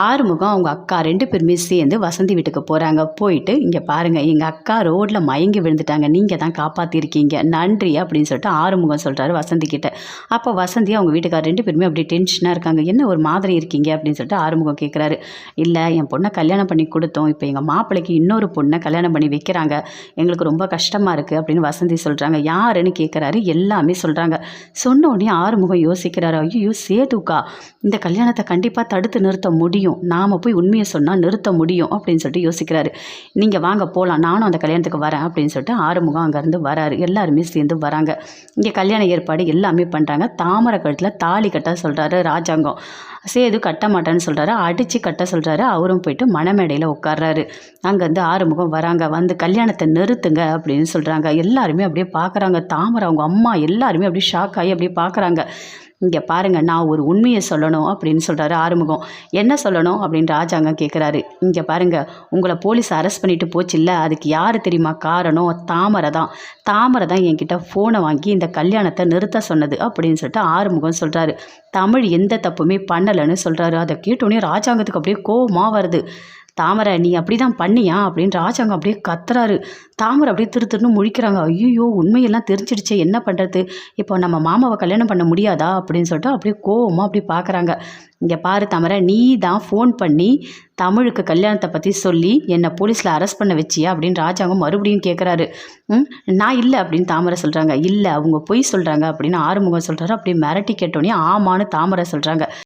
ஆறுமுகம் அவங்க அக்கா ரெண்டு பேருமே சேர்ந்து வசந்தி வீட்டுக்கு போகிறாங்க போயிட்டு இங்கே பாருங்கள் எங்கள் அக்கா ரோட்டில் மயங்கி விழுந்துட்டாங்க. நீங்கள் தான் காப்பாற்றிருக்கீங்க நன்றி அப்படின்னு சொல்லிட்டு ஆறுமுகம் சொல்கிறாரு வசந்தி கிட்ட. அப்போ வசந்தி அவங்க வீட்டுக்கார் ரெண்டு பேருமே அப்படி டென்ஷனாக இருக்காங்க. என்ன ஒரு மாதிரி இருக்கீங்க? அப்படின்னு சொல்லிட்டு ஆறுமுகம் கேட்குறாரு இல்லை என் பொண்ணை கல்யாணம் பண்ணி கொடுத்தோம். இப்போ எங்கள் மாப்பிள்ளைக்கு இன்னொரு பொண்ணை கல்யாணம் பண்ணி வைக்கிறாங்க. எங்களுக்கு ரொம்ப கஷ்டமாக இருக்குது அப்படின்னு வசந்தி சொல்கிறாங்க யாருன்னு கேட்குறாரு எல்லாமே சொல்கிறாங்க சொன்ன உடனே ஆறுமுகம் யோசிக்கிறாரு. ஐயோ சேதுக்கா இந்த கல்யாணத்தை கண்டிப்பாக தடுத்து நிறுத்த முடியும். முடியும். நாம் போய் உண்மையை சொன்னால் நிறுத்த முடியும் அப்படின்னு சொல்லிட்டு யோசிக்கிறாரு. நீங்கள் வாங்க போகலாம் நானும் அந்த கல்யாணத்துக்கு வரேன் அப்படின்னு சொல்லிட்டு ஆறுமுகம் அங்கேருந்து வராரு. எல்லாருமே சேர்ந்து வராங்க. இங்கே கல்யாண ஏற்பாடு எல்லாமே பண்ணுறாங்க தாமரை கழுத்தில் தாலி கட்ட சொல்கிறாரு ராஜாங்கம். சேது கட்ட மாட்டேன்னு சொல்கிறாரு அடித்து கட்ட சொல்கிறாரு அவரும் போயிட்டு மணமேடையில் உட்கார்றாரு. அங்கேருந்து ஆறுமுகம் வராங்க. வந்து கல்யாணத்தை நிறுத்துங்க அப்படின்னு சொல்கிறாங்க எல்லாருமே அப்படியே பார்க்குறாங்க தாமரை அவங்க அம்மா எல்லாருமே அப்படியே ஷாக் ஆகி அப்படியே பார்க்குறாங்க இங்கே பாருங்கள் நான் ஒரு உண்மையை சொல்லணும் அப்படின்னு சொல்கிறாரு ஆறுமுகம். என்ன சொல்லணும் அப்படின்னு ராஜாங்கம் கேட்குறாரு இங்கே பாருங்கள் உங்களை போலீஸ் அரெஸ்ட் பண்ணிட்டு போச்சுல்ல அதுக்கு யார் தெரியுமா காரணம்? தாமரை தான். தாமரை தான் என்கிட்ட ஃபோனை வாங்கி இந்த கல்யாணத்தை நிறுத்த சொன்னது அப்படின்னு சொல்லிட்டு ஆறுமுகம் சொல்கிறாரு தமிழ் எந்த தப்புமே பண்ணலைன்னு சொல்கிறாரு அதை கேட்டோன்னே ராஜாங்கத்துக்கு அப்படியே கோவமாக வருது. தாமரை நீ அப்படி தான் பண்ணியா? அப்படின்னு ராஜாங்கம் அப்படியே கத்துறாரு. தாமரை அப்படியே திரு திருன்னு முழிக்கிறாங்க. ஐயோ உண்மையெல்லாம் தெரிஞ்சிடுச்சே என்ன பண்ணுறது இப்போ நம்ம மாமாவை கல்யாணம் பண்ண முடியாதா? அப்படின்னு சொல்லிட்டு அப்படியே கோவமாக அப்படி பார்க்குறாங்க இங்கே பாரு தாமரை நீ தான் ஃபோன் பண்ணி தமிழுக்கு கல்யாணத்தை பற்றி சொல்லி என்னை போலீஸில் அரெஸ்ட் பண்ண வச்சியா? அப்படின்னு ராஜாங்கம் மறுபடியும் கேட்குறாரு ம் நான் இல்லை அப்படின்னு தாமரை சொல்கிறாங்க இல்லை அவங்க பொய் சொல்கிறாங்க அப்படின்னு ஆறுமுகம் சொல்கிறாரு அப்படியே மிரட்டி கேட்டோன்னே ஆமான்னு தாமரை சொல்கிறாங்க